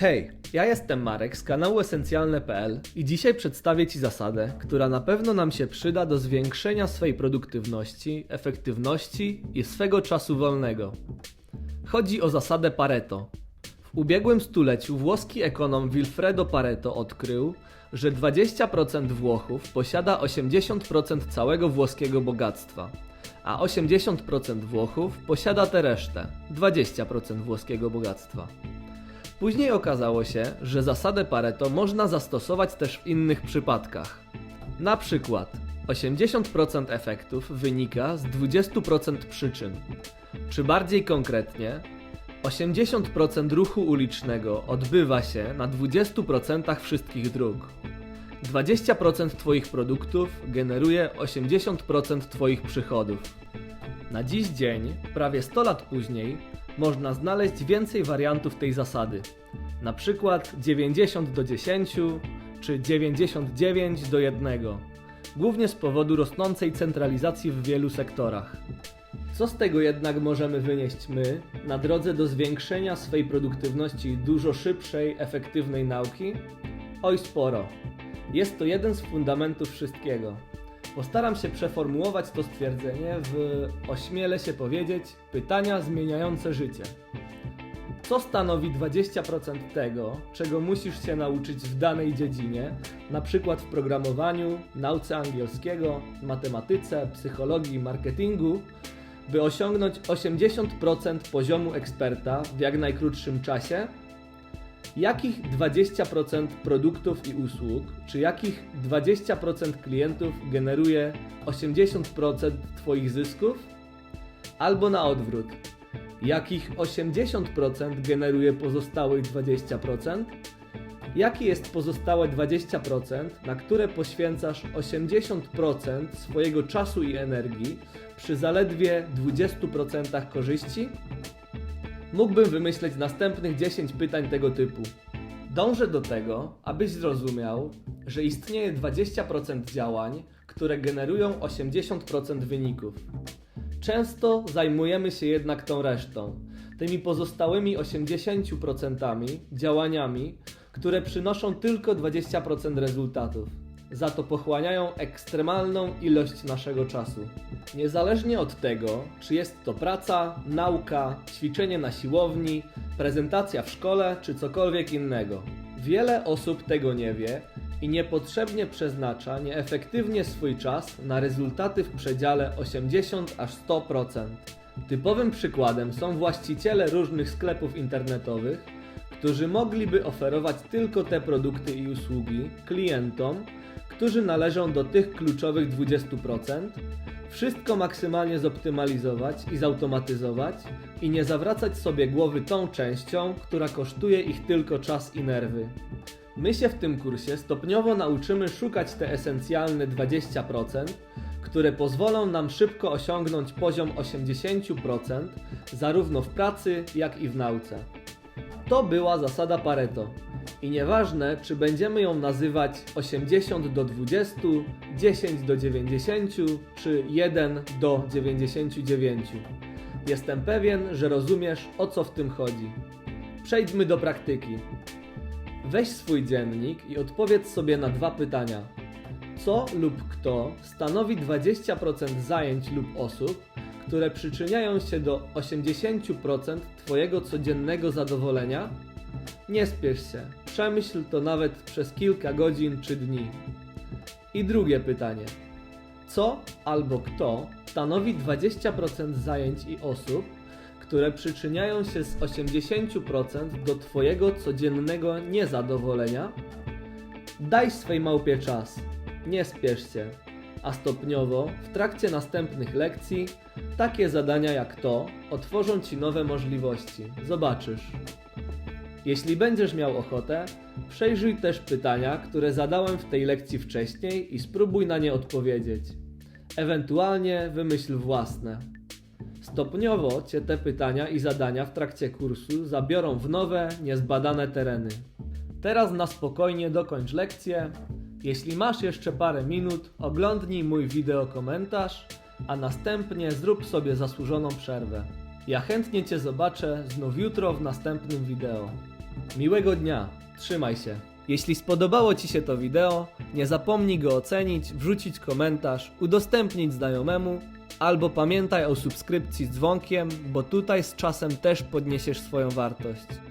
Hej, ja jestem Marek z kanału Esencjalne.pl i dzisiaj przedstawię Ci zasadę, która na pewno nam się przyda do zwiększenia swej produktywności, efektywności i swego czasu wolnego. Chodzi o zasadę Pareto. W ubiegłym stuleciu włoski ekonom Wilfredo Pareto odkrył, że 20% Włochów posiada 80% całego włoskiego bogactwa, a 80% Włochów posiada tę resztę 20% włoskiego bogactwa. Później okazało się, że zasadę Pareto można zastosować też w innych przypadkach. Na przykład 80% efektów wynika z 20% przyczyn, czy bardziej konkretnie 80% ruchu ulicznego odbywa się na 20% wszystkich dróg. 20% Twoich produktów generuje 80% Twoich przychodów. Na dziś dzień, prawie 100 lat później, można znaleźć więcej wariantów tej zasady. Na przykład 90 do 10 czy 99 do 1. Głównie z powodu rosnącej centralizacji w wielu sektorach. Co z tego jednak możemy wynieść my na drodze do zwiększenia swej produktywności dużo szybszej, efektywnej nauki? Oj sporo. Jest to jeden z fundamentów wszystkiego. Postaram się przeformułować to stwierdzenie w, ośmielę się powiedzieć, pytania zmieniające życie. Co stanowi 20% tego, czego musisz się nauczyć w danej dziedzinie, na przykład w programowaniu, nauce angielskiego, matematyce, psychologii, marketingu, by osiągnąć 80% poziomu eksperta w jak najkrótszym czasie? Jakich 20% produktów i usług, czy jakich 20% klientów generuje 80% Twoich zysków? Albo na odwrót. Jakich 80% generuje pozostałych 20%? Jakie jest pozostałe 20%, na które poświęcasz 80% swojego czasu i energii przy zaledwie 20% korzyści? Mógłbym wymyśleć następnych 10 pytań tego typu. Dążę do tego, abyś zrozumiał, że istnieje 20% działań, które generują 80% wyników. Często zajmujemy się jednak tą resztą, tymi pozostałymi 80% działaniami, które przynoszą tylko 20% rezultatów. Za to pochłaniają ekstremalną ilość naszego czasu. Niezależnie od tego, czy jest to praca, nauka, ćwiczenie na siłowni, prezentacja w szkole, czy cokolwiek innego. Wiele osób tego nie wie i niepotrzebnie przeznacza nieefektywnie swój czas na rezultaty w przedziale 80 aż 100%. Typowym przykładem są właściciele różnych sklepów internetowych, którzy mogliby oferować tylko te produkty i usługi klientom, którzy należą do tych kluczowych 20%, wszystko maksymalnie zoptymalizować i zautomatyzować i nie zawracać sobie głowy tą częścią, która kosztuje ich tylko czas i nerwy. My się w tym kursie stopniowo nauczymy szukać te esencjalne 20%, które pozwolą nam szybko osiągnąć poziom 80% zarówno w pracy, jak i w nauce. To była zasada Pareto. I nieważne, czy będziemy ją nazywać 80 do 20, 10 do 90 czy 1 do 99. Jestem pewien, że rozumiesz o co w tym chodzi. Przejdźmy do praktyki. Weź swój dziennik i odpowiedz sobie na dwa pytania. Co lub kto stanowi 20% zajęć lub osób, które przyczyniają się do 80% Twojego codziennego zadowolenia? Nie spiesz się, przemyśl to nawet przez kilka godzin czy dni. I drugie pytanie. Co albo kto stanowi 20% zajęć i osób, które przyczyniają się z 80% do Twojego codziennego niezadowolenia? Daj swej małpie czas, nie spiesz się, a stopniowo w trakcie następnych lekcji takie zadania jak to otworzą Ci nowe możliwości. Zobaczysz. Jeśli będziesz miał ochotę, przejrzyj też pytania, które zadałem w tej lekcji wcześniej i spróbuj na nie odpowiedzieć. Ewentualnie wymyśl własne. Stopniowo Cię te pytania i zadania w trakcie kursu zabiorą w nowe, niezbadane tereny. Teraz na spokojnie dokończ lekcję. Jeśli masz jeszcze parę minut, oglądnij mój wideo komentarz, a następnie zrób sobie zasłużoną przerwę. Ja chętnie Cię zobaczę znów jutro w następnym wideo. Miłego dnia, trzymaj się. Jeśli spodobało Ci się to wideo, nie zapomnij go ocenić, wrzucić komentarz, udostępnić znajomemu, albo pamiętaj o subskrypcji z dzwonkiem, bo tutaj z czasem też podniesiesz swoją wartość.